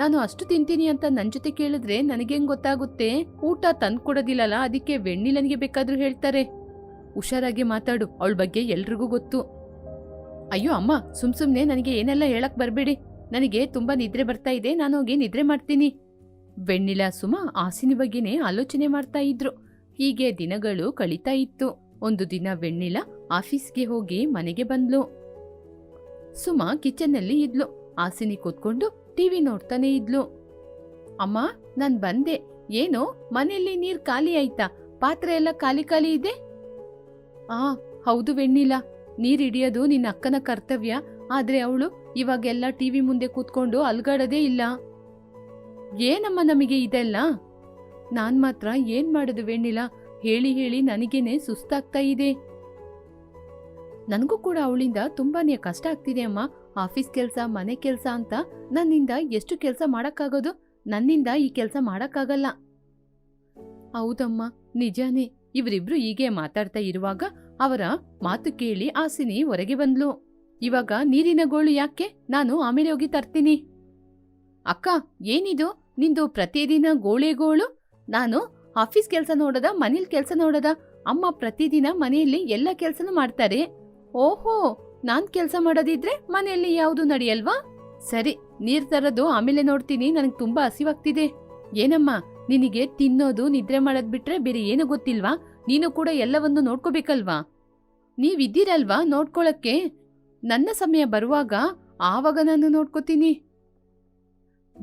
Speaker 1: ನಾನು ಅಷ್ಟು ತಿಂತೀನಿ ಅಂತ ನನ್ನ ಜೊತೆ ಕೇಳಿದ್ರೆ ನನಗೇನ್ ಗೊತ್ತಾಗುತ್ತೆ? ಊಟ ತಂದ್ ಕೊಡೋದಿಲ್ಲಲ್ಲ ಅದಕ್ಕೆ ವೆಣ್ಣಿಲನಿಗೆ ಬೇಕಾದ್ರೂ ಹೇಳ್ತಾರೆ. ಹುಷಾರಾಗಿ ಮಾತಾಡು, ಅವಳ ಬಗ್ಗೆ ಎಲ್ರಿಗೂ ಗೊತ್ತು. ಅಯ್ಯೋ ಅಮ್ಮ ಸುಮ್ ಸುಮ್ನೆ ನನಗೆ ಏನೆಲ್ಲ ಹೇಳಕ್ ಬರಬೇಡಿ. ನನಗೆ ತುಂಬಾ ನಿದ್ರೆ ಬರ್ತಾ ಇದೆ, ನಾನು ಹೋಗಿ ನಿದ್ರೆ ಮಾಡ್ತೀನಿ. ವೆಣ್ಣಿಲ ಸುಮ ಆಸಿನಿ ಬಗ್ಗೆನೇ ಆಲೋಚನೆ ಮಾಡ್ತಾ ಇದ್ರು. ಹೀಗೆ ದಿನಗಳು ಕಳೀತಾ ಇತ್ತು. ಒಂದು ದಿನ ಬೆಣ್ಣಿಲ ಆಫೀಸ್ಗೆ ಹೋಗಿ ಮನೆಗೆ ಬಂದ್ಲು. ಸುಮ ಕಿಚನ್ನಲ್ಲಿ ಇದ್ಲು. ಆಸಿನಿ ಕೂತ್ಕೊಂಡು ಟಿವಿ ನೋಡ್ತಾನೆ ಇದ್ಲು. ಅಮ್ಮ, ನಾನ್ ಬಂದೆ. ಏನು? ಮನೆಯಲ್ಲಿ ನೀರ್ ಖಾಲಿ ಆಯ್ತಾ? ಪಾತ್ರೆ ಎಲ್ಲ ಖಾಲಿ ಖಾಲಿ ಇದೆ? ಆ, ಹೌದು ಬೆಣ್ಣಿಲ ನೀರ್ ಹಿಡಿಯೋದು ನಿನ್ನ ಅಕ್ಕನ ಕರ್ತವ್ಯ. ಆದ್ರೆ ಅವಳು ಇವಾಗೆಲ್ಲ ಟಿವಿ ಮುಂದೆ ಕೂತ್ಕೊಂಡು ಅಲ್ಗಾಡೋದೇ ಇಲ್ಲ. ಏನಮ್ಮ ನಮಗೆ ಇದೆಲ್ಲ? ನಾನು ಮಾತ್ರ ಏನ್ ಮಾಡೋದು ವೆಣ್ಣಿಲ? ಹೇಳಿ ಹೇಳಿ ನನಗೇನೆ ಸುಸ್ತಾಗ್ತಾ ಇದೆ. ನನಗೂ ಕೂಡ ಅವಳಿಂದ ತುಂಬಾನೇ ಕಷ್ಟ ಆಗ್ತಿದೆ ಅಮ್ಮ. ಆಫೀಸ್ ಕೆಲಸ, ಮನೆ ಕೆಲಸ ಅಂತ ನನ್ನಿಂದ ಎಷ್ಟು ಕೆಲಸ ಮಾಡೋಕ್ಕಾಗೋದು? ನನ್ನಿಂದ ಈ ಕೆಲಸ ಮಾಡೋಕ್ಕಾಗಲ್ಲ. ಹೌದಮ್ಮ, ನಿಜಾನೇ. ಇವರಿಬ್ರು ಹೀಗೆ ಮಾತಾಡ್ತಾ ಇರುವಾಗ ಅವರ ಮಾತು ಕೇಳಿ ಆಸಿನಿ ಹೊರಗೆ ಬಂದ್ಲು. ಇವಾಗ ನೀರಿನ ಗೋಳು ಯಾಕೆ? ನಾನು ಆಮೇಲೆ ಹೋಗಿ ತರ್ತೀನಿ. ಅಕ್ಕ, ಏನಿದು? ನಿಂದು ಪ್ರತಿದಿನ ಗೋಳೆಗೋಳು? ನಾನು ಆಫೀಸ್ ಕೆಲಸ ನೋಡದ, ಮನೇಲ್ ಕೆಲಸ ನೋಡದ. ಅಮ್ಮ ಪ್ರತಿದಿನ ಮನೆಯಲ್ಲಿ ಎಲ್ಲ ಕೆಲಸನೂ ಮಾಡ್ತಾರೆ. ಓಹೋ, ನಾನ್ ಕೆಲಸ ಮಾಡೋದಿದ್ರೆ ಮನೆಯಲ್ಲಿ ಯಾವುದು ನಡೆಯಲ್ವಾ? ಸರಿ, ನೀರ್ ತರದು ಆಮೇಲೆ ನೋಡ್ತೀನಿ. ನನಗೆ ತುಂಬಾ ಹಸಿವಾಗ್ತಿದೆ. ಏನಮ್ಮ, ನಿನಗೆ ತಿನ್ನೋದು, ನಿದ್ರೆ ಮಾಡೋದ್ ಬಿಟ್ರೆ ಬೇರೆ ಏನು ಗೊತ್ತಿಲ್ವಾ? ನೀನು ಕೂಡ ಎಲ್ಲವನ್ನು ನೋಡ್ಕೋಬೇಕಲ್ವಾ? ನೀವಿದ್ದೀರಲ್ವಾ ನೋಡ್ಕೊಳಕ್ಕೆ? ನನ್ನ ಸಮಯ ಬರುವಾಗ ಆವಾಗ ನಾನು ನೋಡ್ಕೋತೀನಿ.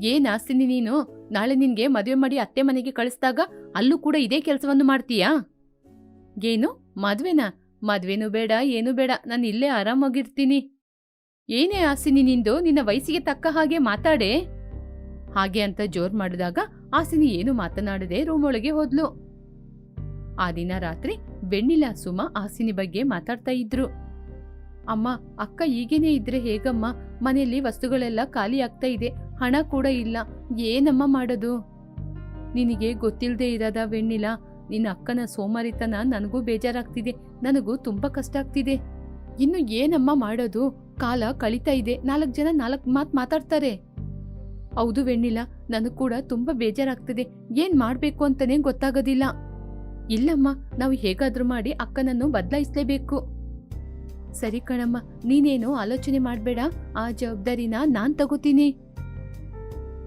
Speaker 1: ಏನ್ ಆಸ್ತಿನಿ ನೀನು, ನಾಳೆ ನಿನ್ಗೆ ಮದುವೆ ಮಾಡಿ ಅತ್ತೆ ಮನೆಗೆ ಕಳಿಸ್ದಾಗ ಅಲ್ಲೂ ಕೂಡ ಇದೇ ಕೆಲಸವನ್ನು ಮಾಡ್ತೀಯಾ? ಏನು? ಮದ್ವೆನಾ? ಮದ್ವೆನೂ ಬೇಡ, ಏನೂ ಬೇಡ. ನಾನು ಇಲ್ಲೇ ಆರಾಮಾಗಿರ್ತೀನಿ. ಏನೇ ಆಸಿನಿ ನಿಂದು, ನಿನ್ನ ವಯಸ್ಸಿಗೆ ತಕ್ಕ ಹಾಗೆ ಮಾತಾಡೆ. ಹಾಗೆ ಅಂತ ಜೋರ್ ಮಾಡಿದಾಗ ಆಸಿನಿ ಏನು ಮಾತನಾಡದೆ ರೂಮ್ ಒಳಗೆ ಹೋದ್ಲು. ಆ ದಿನ ರಾತ್ರಿ ಬೆಣ್ಣಿಲ ಸುಮ ಆಸಿನಿ ಬಗ್ಗೆ ಮಾತಾಡ್ತಾ ಇದ್ರು. ಅಮ್ಮ, ಅಕ್ಕ ಈಗೇನೆ ಇದ್ರೆ ಹೇಗಮ್ಮ? ಮನೆಯಲ್ಲಿ ವಸ್ತುಗಳೆಲ್ಲ ಖಾಲಿ ಆಗ್ತಾ ಇದೆ. ಹಣ ಕೂಡ ಇಲ್ಲ. ಏನಮ್ಮ ಮಾಡೋದು? ನಿನಗೆ ಗೊತ್ತಿಲ್ಲದೆ ಇರದ ವೆಣ್ಣಿಲ, ನಿನ್ನ ಅಕ್ಕನ ಸೋಮಾರಿತನ ನನಗೂ ಬೇಜಾರಾಗ್ತಿದೆ. ನನಗೂ ತುಂಬ ಕಷ್ಟ ಆಗ್ತಿದೆ. ಇನ್ನು ಏನಮ್ಮ ಮಾಡೋದು? ಕಾಲ ಕಳೀತಾ ಇದೆ. ನಾಲ್ಕು ಜನ ನಾಲ್ಕು ಮಾತು ಮಾತಾಡ್ತಾರೆ. ಹೌದು ವೆಣ್ಣಿಲ, ನನಗೆ ಕೂಡ ತುಂಬ ಬೇಜಾರಾಗ್ತದೆ. ಏನ್ ಮಾಡ್ಬೇಕು ಅಂತಲೇ ಗೊತ್ತಾಗೋದಿಲ್ಲ. ಇಲ್ಲಮ್ಮ, ನಾವು ಹೇಗಾದ್ರೂ ಮಾಡಿ ಅಕ್ಕನನ್ನು ಬದಲಾಯಿಸ್ಲೇಬೇಕು. ಸರಿ ಕಣಮ್ಮ, ನೀನೇನು ಆಲೋಚನೆ ಮಾಡಬೇಡ. ಆ ಜವಾಬ್ದಾರಿನ ನಾನು ತಗೋತೀನಿ.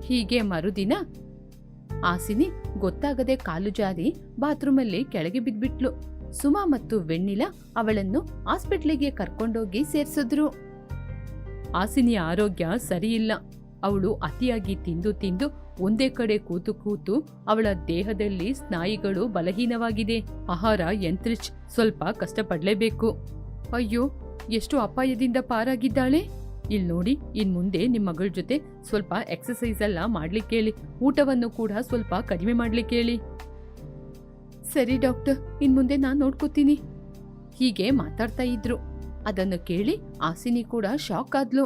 Speaker 1: ಹೀಗೆ ಮರುದಿನ ಆಸಿನಿ ಗೊತ್ತಾಗದೆ ಕಾಲು ಜಾರಿ ಬಾತ್ರೂಮಲ್ಲಿ ಕೆಳಗೆ ಬಿದ್ಬಿಟ್ಲು. ಸುಮಾ ಮತ್ತು ವೆಣ್ಣಿಲ ಅವಳನ್ನು ಆಸ್ಪಿಟ್ಲಿಗೆ ಕರ್ಕೊಂಡೋಗಿ ಸೇರಿಸಿದ್ರು. ಆಸಿನಿ ಆರೋಗ್ಯ ಸರಿಯಿಲ್ಲ. ಅವಳು ಅತಿಯಾಗಿ ತಿಂದು ತಿಂದು ಒಂದೇ ಕಡೆ ಕೂತು ಕೂತು ಅವಳ ದೇಹದಲ್ಲಿ ಸ್ನಾಯುಗಳು ಬಲಹೀನವಾಗಿದೆ. ಆಹಾರ, ಯಂತ್ರಿಚ್ ಸ್ವಲ್ಪ ಕಷ್ಟಪಡಲೇಬೇಕು. ಅಯ್ಯೋ, ಎಷ್ಟು ಅಪಾಯದಿಂದ ಪಾರಾಗಿದ್ದಾಳೆ? ಇಲ್ ನೋಡಿ, ಇನ್ ಮುಂದೆ ನಿಮ್ಮ ಮಗಳ ಜೊತೆ ಸ್ವಲ್ಪ ಎಕ್ಸಸೈಸ್ ಎಲ್ಲ ಮಾಡ್ಲಿಕ್ಕೆ ಹೇಳಿ ಊಟವನ್ನು ಕೂಡ ಸ್ವಲ್ಪ ಕಡಿಮೆ ಮಾಡ್ಲಿಕ್ಕೆ ಹೇಳಿ ಸರಿ ಡಾಕ್ಟರ್, ಇನ್ ಮುಂದೆ ನಾನು ನೋಡ್ಕೋತೀನಿ. ಹೀಗೆ ಮಾತಾಡ್ತಾ ಇದ್ರು. ಅದನ್ನು ಕೇಳಿ ಆಸಿನಿ ಕೂಡ ಶಾಕ್ ಆದ್ಲು.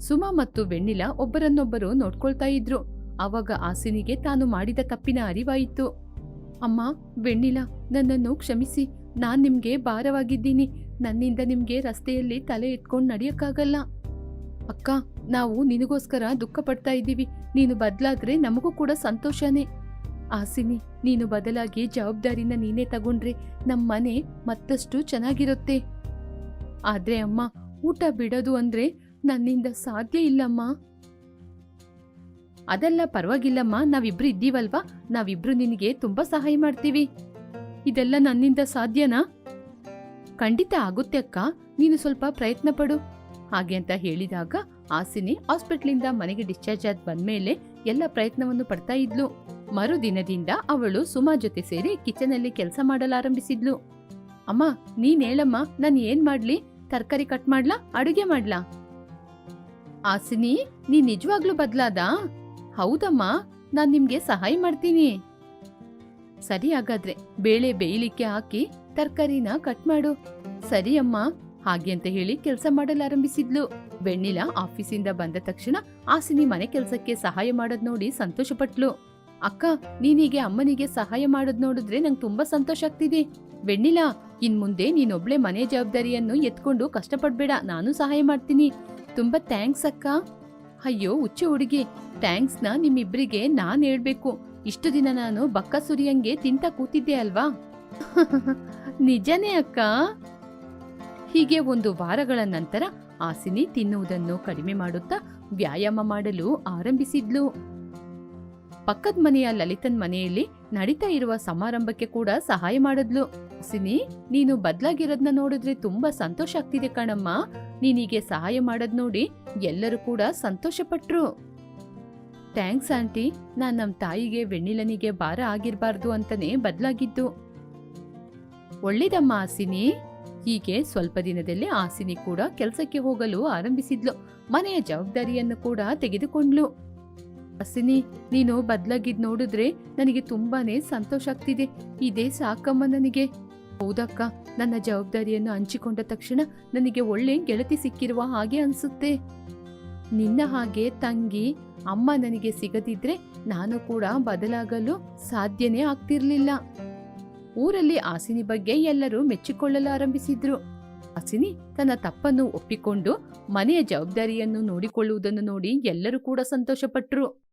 Speaker 1: ಸುಮಾ ಮತ್ತು ವೆಣ್ಣಿಲ ಒಬ್ಬರನ್ನೊಬ್ಬರು ನೋಡ್ಕೊಳ್ತಾ ಇದ್ರು. ಆವಾಗ ಆಸಿನಿಗೆ ತಾನು ಮಾಡಿದ ತಪ್ಪಿನ ಅರಿವಾಯಿತು. ಅಮ್ಮ, ವೆಣ್ಣಿಲ, ನನ್ನನ್ನು ಕ್ಷಮಿಸಿ. ನಾನು ನಿಮ್ಗೆ ಭಾರವಾಗಿದ್ದೀನಿ. ನನ್ನಿಂದ ನಿಮ್ಗೆ ರಸ್ತೆಯಲ್ಲಿ ತಲೆ ಎತ್ಕೊಂಡು ನಡೆಯಕ್ಕಾಗಲ್ಲ. ಅಕ್ಕ, ನಾವು ನಿನಗೋಸ್ಕರ ದುಃಖ ಪಡ್ತಾ ಇದ್ದೀವಿ. ನೀನು ಬದಲಾದ್ರೆ ನಮಗೂ ಕೂಡ ಸಂತೋಷನೇ. ಆಸಿನಿ, ನೀನು ಬದಲಾಗಿ ಜವಾಬ್ದಾರಿನ ನೀನೇ ತಗೊಂಡ್ರೆ ನಮ್ಮ ಮನೆ ಮತ್ತಷ್ಟು ಚೆನ್ನಾಗಿರುತ್ತೆ. ಆದ್ರೆ ಅಮ್ಮ, ಊಟ ಬಿಡೋದು ಅಂದ್ರೆ ನನ್ನಿಂದ ಸಾಧ್ಯ ಇಲ್ಲಮ್ಮ. ಅದೆಲ್ಲ ಪರವಾಗಿಲ್ಲಮ್ಮ, ನಾವಿಬ್ರು ಇದ್ದೀವಲ್ವಾ? ನಾವಿಬ್ರು ನಿನಗೆ ತುಂಬಾ ಸಹಾಯ ಮಾಡ್ತೀವಿ. ಇದೆಲ್ಲ ನನ್ನಿಂದ ಸಾಧ್ಯನಾ? ಖಂಡಿತ ಆಗುತ್ತೆ ಅಕ್ಕ, ನೀನು ಸ್ವಲ್ಪ ಪ್ರಯತ್ನ ಪಡು. ಹಾಗೆ ಅಂತ ಹೇಳಿದಾಗ ಆಸಿನಿ ಹಾಸ್ಪಿಟ್ಲಿಂದ ಮನೆಗೆ ಡಿಸ್ಚಾರ್ಜ್ ಆದ್ ಬಂದ್ಮೇಲೆ ಎಲ್ಲ ಪ್ರಯತ್ನವನ್ನು ಪಡ್ತಾ ಇದ್ಲು. ಮರುದಿನದಿಂದ ಅವಳು ಸುಮಾ ಜೊತೆ ಸೇರಿ ಕಿಚನ್ ಅಲ್ಲಿ ಕೆಲಸ ಮಾಡಲಾರಂಭಿಸಿದ್ಲು. ಅಮ್ಮ, ನೀನ್ ಹೇಳಮ್ಮ, ನಾನ್ ಏನ್ ಮಾಡ್ಲಿ? ತರಕಾರಿ ಕಟ್ ಮಾಡ್ಲಾ? ಅಡುಗೆ ಮಾಡ್ಲಾ? ಆಸಿನಿ ನೀ ನಿಜವಾಗ್ಲೂ ಬದ್ಲಾದ? ಹೌದಮ್ಮ, ನಾನ್ ನಿಮ್ಗೆ ಸಹಾಯ ಮಾಡ್ತೀನಿ. ಸರಿ ಹಾಗಾದ್ರೆ, ಬೇಳೆ ಬೇಯಲಿಕ್ಕೆ ಹಾಕಿ ತರಕಾರಿನ ಕಟ್ ಮಾಡು. ಸರಿ ಅಮ್ಮ ಹಾಗೆ ಅಂತ ಹೇಳಿ ಕೆಲಸ ಮಾಡಲಾರಂಭಿಸಿದ್ಲು ಬೆಣ್ಣಿಲ ಆಫೀಸಿಂದ ಬಂದ ತಕ್ಷಣ ಆಸಿನಿ ಮನೆ ಕೆಲಸಕ್ಕೆ ಸಹಾಯ ಮಾಡೋದ್ ನೋಡಿ ಸಂತೋಷಪಟ್ಲು. ಅಕ್ಕ ನೀನೀಗೆ ಅಮ್ಮನಿಗೆ ಸಹಾಯ ಮಾಡೋದ್ ನೋಡಿದ್ರೆ ನಂಗೆ ತುಂಬಾ ಸಂತೋಷ ಆಗ್ತಿದೆ. ಬೆಣ್ಣಿಲ ಇನ್ ಮುಂದೆ ನೀನೊಬ್ಳೆ ಮನೆ ಜವಾಬ್ದಾರಿಯನ್ನು ಎತ್ಕೊಂಡು ಕಷ್ಟಪಡ್ಬೇಡ, ನಾನು ಸಹಾಯ ಮಾಡ್ತೀನಿ. ತುಂಬಾ ಥ್ಯಾಂಕ್ಸ್ ಅಕ್ಕ. ಅಯ್ಯೋ, ಹುಚ್ಚು ಹುಡುಗಿ, ಥ್ಯಾಂಕ್ಸ್ನ ನಿಮ್ಮಿಬ್ರಿಗೆ ನಾನ್ ಹೇಳ್ಬೇಕು. ಇಷ್ಟು ದಿನ ನಾನು ಬಕ್ಕ ಸುರಿಯಂಗೆ ತಿಂತ ಕೂತಿದ್ದೆ ಅಲ್ವಾ? ನಿಜನೇ ಅಕ್ಕ. ಹೀಗೆ ಒಂದು ವಾರಗಳ ನಂತರ ಆಸಿನಿ ತಿನ್ನುವುದನ್ನು ಕಡಿಮೆ ಮಾಡುತ್ತಾ ವ್ಯಾಯಾಮ ಮಾಡಲು ಆರಂಭಿಸಿದ್ಲು. ಪಕ್ಕದ ಮನೆಯ ಲಲಿತನ್ ಮನೆಯಲ್ಲಿ ನಡೀತಾ ಇರುವ ಸಮಾರಂಭಕ್ಕೆ ಕೂಡ ಸಹಾಯ ಮಾಡಿದ್ಲು. ಆಸಿನಿ ನೀನು ಬದ್ಲಾಗಿರೋದ್ನ ನೋಡಿದ್ರೆ ತುಂಬಾ ಸಂತೋಷ ಆಗ್ತಿದೆ ಕಣಮ್ಮ. ನೀನಿಗೆ ಸಹಾಯ ಮಾಡೋದ್ ನೋಡಿ ಎಲ್ಲರೂ ಕೂಡ ಸಂತೋಷ ಪಟ್ರು ಥ್ಯಾಂಕ್ಸ್ ಆಂಟಿ, ನಾನ್ ನಮ್ ತಾಯಿಗೆ, ವೆಣ್ಣಿಲನಿಗೆ ಭಾರ ಆಗಿರ್ಬಾರ್ದು ಅಂತಾನೆ ಬದ್ಲಾಗಿದ್ದು. ಒಳ್ಳೇದಮ್ಮ ಆಸಿನಿ. ಹೀಗೆ ಸ್ವಲ್ಪ ದಿನದಲ್ಲೇ ಆಸಿನಿ ಕೂಡ ಕೆಲಸಕ್ಕೆ ಹೋಗಲು ಆರಂಭಿಸಿದ್ಲು. ಮನೆಯ ಜವಾಬ್ದಾರಿಯನ್ನು ಕೂಡ ತೆಗೆದುಕೊಂಡ್ಲು. ಆಸಿನಿ, ನೀನು ಬದ್ಲಾಗಿದ್ ನೋಡಿದ್ರೆ ನನಗೆ ತುಂಬಾನೇ ಸಂತೋಷ ಆಗ್ತಿದೆ. ಇದೇ ಸಾಕಮ್ಮ ನನಗೆ. ಹೌದಕ್ಕ, ನನ್ನ ಜವಾಬ್ದಾರಿಯನ್ನು ಹಂಚಿಕೊಂಡ ತಕ್ಷಣ ನನಗೆ ಒಳ್ಳೆ ಗೆಳತಿ ಸಿಕ್ಕಿರುವ ಹಾಗೆ ಅನ್ಸುತ್ತೆ. ನಿನ್ನ ಹಾಗೆ ತಂಗಿ, ಅಮ್ಮ ನನಗೆ ಸಿಗದಿದ್ರೆ ನಾನು ಕೂಡ ಬದಲಾಗಲು ಸಾಧ್ಯನೇ ಆಗ್ತಿರ್ಲಿಲ್ಲ. ಊರಲ್ಲಿ ಆಸಿನಿ ಬಗ್ಗೆ ಎಲ್ಲರೂ ಮೆಚ್ಚಿಕೊಳ್ಳಲು ಆರಂಭಿಸಿದ್ರು ಆಸಿನಿ ತನ್ನ ತಪ್ಪನ್ನು ಒಪ್ಪಿಕೊಂಡು ಮನೆಯ ಜವಾಬ್ದಾರಿಯನ್ನು ನೋಡಿಕೊಳ್ಳುವುದನ್ನು ನೋಡಿ ಎಲ್ಲರೂ ಕೂಡ ಸಂತೋಷಪಟ್ರು.